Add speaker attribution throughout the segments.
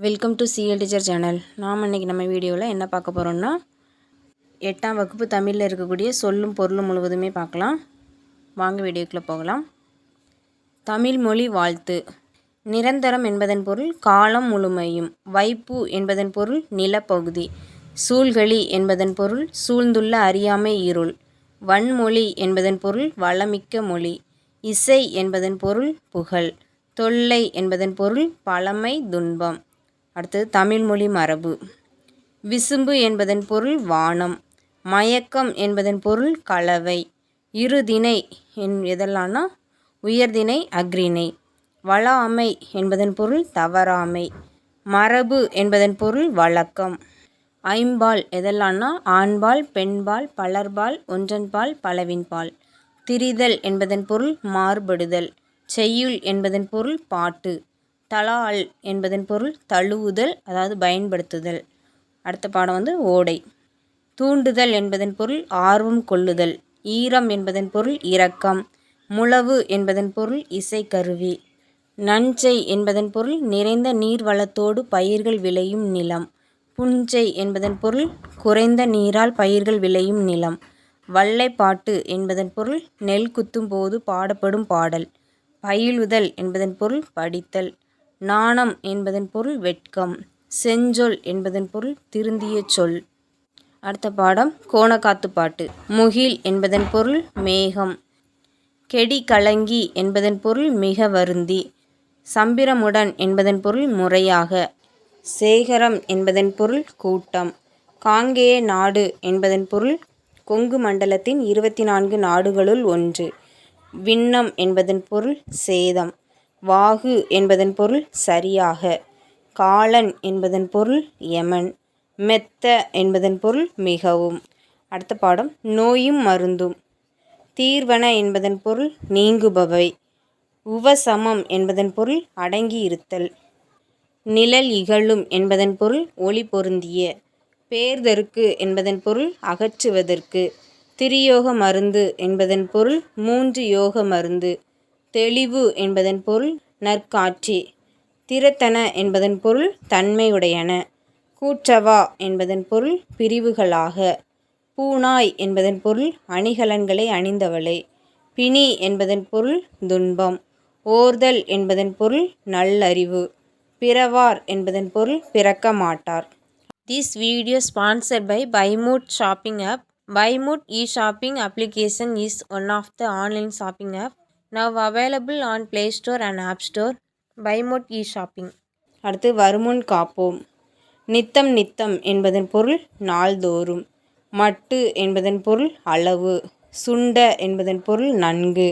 Speaker 1: Welcome to CL teacher channel நாம் இன்றைக்கி நம்ம வீடியோவில் என்ன பார்க்க போகிறோம்னா எட்டாம் வகுப்பு தமிழில் இருக்கக்கூடிய சொல்லும் பொருளும் முழுவதுமே பார்க்கலாம். வாங்க வீடியோக்குள்ளே போகலாம். தமிழ் மொழி வாழ்த்து. நிரந்தரம் என்பதன் பொருள் காலம் முழுமையும். வைப்பு என்பதன் பொருள் நிலப்பகுதி. சூழ்களி என்பதன் பொருள் சூழ்ந்துள்ள அறியாமை இருள். வன்மொழி என்பதன் பொருள் வளமிக்க மொழி. இசை என்பதன் பொருள் புகழ். தொல்லை என்பதன் பொருள் பழமை துன்பம். அடுத்தது தமிழ்மொழி மரபு. விசும்பு என்பதன் பொருள் வானம் மயக்கம் என்பதன் பொருள் கலவை இருதினை என் எதெல்லாம்னா உயர்தினை அக்ரிணை வளாமை என்பதன் பொருள் தவறாமை மரபு என்பதன் பொருள் வழக்கம். ஐம்பால் எதெல்லாம்னா ஆண்பால் பெண்பால் பலர்பால் ஒன்றன்பால் பலவின்பால். திரிதல் என்பதன் பொருள் மாறுபடுதல் செய்யுள் என்பதன் பொருள் பாட்டு. தலால் என்பதன் பொருள் தழுவுதல் அதாவது பயன்படுத்துதல். அடுத்த பாடம் வந்து ஓடை. தூண்டுதல் என்பதன் பொருள் ஆர்வம் கொள்ளுதல். ஈரம் என்பதன் பொருள் இரக்கம். முழவு என்பதன் பொருள் இசைக்கருவி. நஞ்சை என்பதன் பொருள் நிறைந்த நீர் வளத்தோடு பயிர்கள் விளையும் நிலம். புஞ்சை என்பதன் பொருள் குறைந்த நீரால் பயிர்கள் விளையும் நிலம். வல்லைப்பாட்டு என்பதன் பொருள் நெல் குத்தும் போது பாடப்படும் பாடல். பயிலுதல் என்பதன் பொருள் படித்தல். நாணம் என்பதன் பொருள் வெட்கம் செஞ்சொல் என்பதன் பொருள் திருந்திய சொல். அடுத்த பாடம் கோணக்காத்து பாட்டு முகில் என்பதன் பொருள் மேகம். கெடி கலங்கி என்பதன் பொருள் மிக வருந்தி. சம்பிரமுடன் என்பதன் பொருள் முறையாக. சேகரம் என்பதன் பொருள் கூட்டம். காங்கேய நாடு என்பதன் பொருள் கொங்கு மண்டலத்தின் இருபத்தி நான்கு நாடுகளுள் ஒன்று. விண்ணம் என்பதன் பொருள் சேதம். வாகு என்பதன் பொருள் சரியாக. காலன் என்பதன் பொருள் யமன் மெத்த என்பதன் பொருள் மிகவும். அடுத்த பாடம் நோயும் மருந்தும். தீர்வன என்பதன் பொருள் நீங்குபவை. உவசமம் என்பதன் பொருள் அடங்கி இருத்தல் நிழல் இகழும் என்பதன் பொருள் ஒளி பொருந்திய. பேர்தற்கு என்பதன் பொருள் அகற்றுவதற்கு. திரியோக மருந்து என்பதன் பொருள் மூன்று யோக மருந்து. தெளிவு என்பதன் பொருள் நற்காட்சி திறத்தன என்பதன் பொருள் தன்மையுடையன கூற்றவா என்பதன் பொருள் பிரிவுகளாக பூனாய் என்பதன் பொருள் அணிகலன்களை அணிந்தவளே பிணி என்பதன் பொருள் துன்பம் ஓர்தல் என்பதன் பொருள் நல்லறிவு பிறவார் என்பதன் பொருள் பிறக்க மாட்டார் this video sponsored by Bymood shopping app Bymood e shopping application is one of the online shopping app now available on Play Store and App Store Bymood e shopping அடுத்து வருமுன் காப்போம். நித்தம் நித்தம் என்பதன் பொருள் நாள்தோறும். மட்டு என்பதன் பொருள் அளவு. சுண்ட என்பதன் பொருள் நன்கு.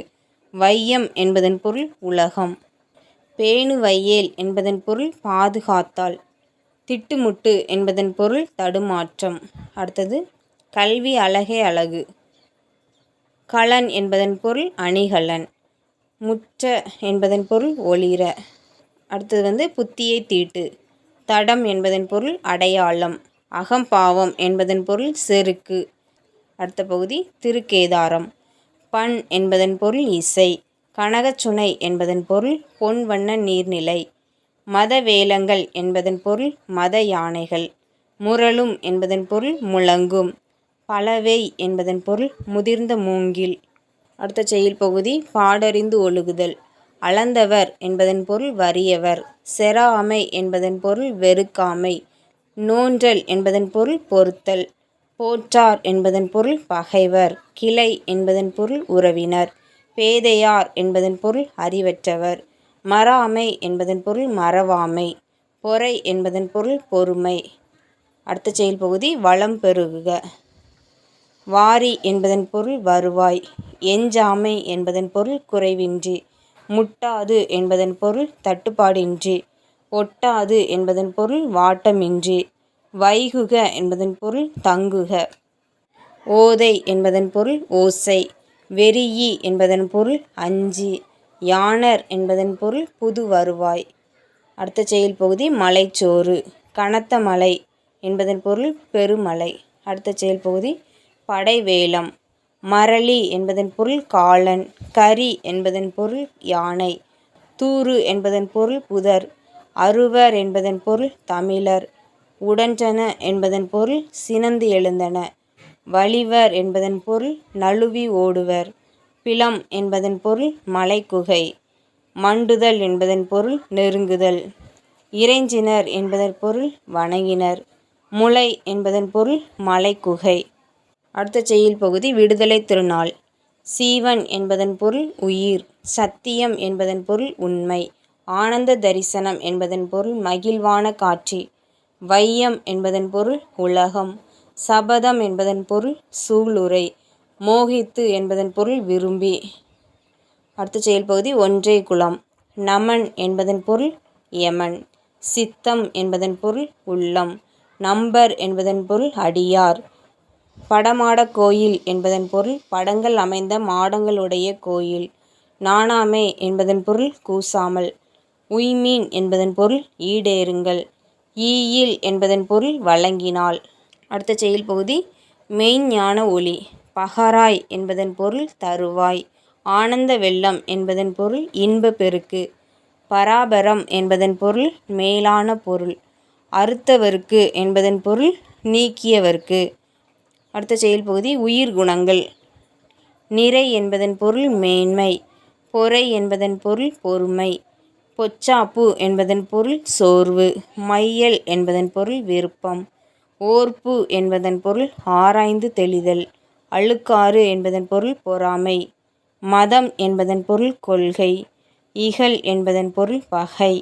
Speaker 1: வையம் என்பதன் பொருள் உலகம். பேணு வையேல் என்பதன் பொருள் பாதுகாத்தால். திட்டுமுட்டு என்பதன் பொருள் தடுமாற்றம். அடுத்தது கல்வி அழகே அழகு. கலன் என்பதன் பொருள் அணிகலன். முற்ற என்பதன் பொருள் ஒளிர. அடுத்தது வந்து புத்தியை தீட்டு. தடம் என்பதன் பொருள் அடையாளம். அகம்பாவம் என்பதன் பொருள் செருக்கு. அடுத்த பகுதி திருக்கேதாரம். பண் என்பதன் பொருள் இசை. கனகச்சுனை என்பதன் பொருள் பொன் வண்ண நீர்நிலை. மத வேலங்கள் என்பதன் பொருள் மத யானைகள். முரளும் என்பதன் பொருள் முழங்கும். பலவை என்பதன் பொருள் முதிர்ந்த மூங்கில். அடுத்த செயல் பகுதி பாடறிந்து ஒழுகுதல். அளந்தவர் என்பதன் பொருள் வறியவர். செராமை என்பதன் பொருள் வெறுக்காமை. நோன்றல் என்பதன் பொருள் பொறுத்தல். போற்றார் என்பதன் பொருள் பகைவர். கிளை என்பதன் பொருள் உறவினர். பேதையார் என்பதன் பொருள் அறிவற்றவர். மறாமை என்பதன் பொருள் மறவாமை. பொறை என்பதன் பொருள் பொறுமை. அடுத்த செயல் பகுதி வளம் பெருகுக. வாரி என்பதன் பொருள் வருவாய். எஞ்சாமை என்பதன் பொருள் குறைவின்றி முட்டாது என்பதன் பொருள் தட்டுப்பாடின்றி ஒட்டாது என்பதன் பொருள் வாட்டமின்றி வைகுக என்பதன் பொருள் தங்குக. ஓதை என்பதன் பொருள் ஓசை வெறியி என்பதன் பொருள் அஞ்சி யானர் என்பதன் பொருள் புது வருவாய். அடுத்த செயல் பகுதி மலைச்சோறு கனத்த மலை என்பதன் பொருள் பெருமலை. அடுத்த செயல் பகுதி படைவேலம். மரளி என்பதன் பொருள் காளன் கரி என்பதன் பொருள் யானை தூறு என்பதன் பொருள் புதர் அருவர் என்பதன் பொருள் தமிழர் உடன்றன என்பதன் பொருள் சினந்து எழுந்தன வழிவர் என்பதன் பொருள் நழுவி ஓடுவர் பிலம் என்பதன் பொருள் மலைக்குகை மண்டுதல் என்பதன் பொருள் நெருங்குதல் இறைஞ்சினர் என்பதன் பொருள் வணங்கினர் முளை என்பதன் பொருள் மலைக்குகை அடுத்த செய்யுள் பகுதி விடுதலை திருநாள். சீவன் என்பதன் பொருள் உயிர் சத்தியம் என்பதன் பொருள் உண்மை ஆனந்த தரிசனம் என்பதன் பொருள் மகிழ்வான காட்சி வையம் என்பதன் பொருள் உலகம் சபதம் என்பதன் பொருள் சூளுரை மோகித்து என்பதன் பொருள் விரும்பி. அடுத்த செயல்பகுதி ஒன்றே குலம் நமன் என்பதன் பொருள் யமன் சித்தம் என்பதன் பொருள் உள்ளம் நம்பர் என்பதன் பொருள் அடியார் படமாடக் கோயில் என்பதன் பொருள் படங்கள் அமைந்த மாடங்களுடைய கோயில். நாணாமே என்பதன் பொருள் கூசாமல். உய்மீன் என்பதன் பொருள் ஈடேறுங்கள். ஈயில் என்பதன் பொருள் வழங்கினால். அடுத்த செயல் பகுதி மெய்ஞான ஒளி. பகராய் என்பதன் பொருள் தருவாய். ஆனந்த வெள்ளம் என்பதன் பொருள் இன்ப பெருக்கு. பராபரம் என்பதன் பொருள் மேலான பொருள். அறுத்தவருக்கு என்பதன் பொருள் நீக்கியவர்க்கு. அடுத்த செயல் பகுதி உயிர் குணங்கள். நிறை என்பதன் பொருள் மேன்மை பொறை என்பதன் பொருள் பொறுமை பொச்சாப்பு என்பதன் பொருள் சோர்வு மையல் என்பதன் பொருள் விருப்பம் ஓர்ப்பு என்பதன் பொருள் ஆராய்ந்து தெளிதல் அழுக்காறு என்பதன் பொருள் பொறாமை மதம் என்பதன் பொருள் கொள்கை இகல் என்பதன் பொருள் பகை.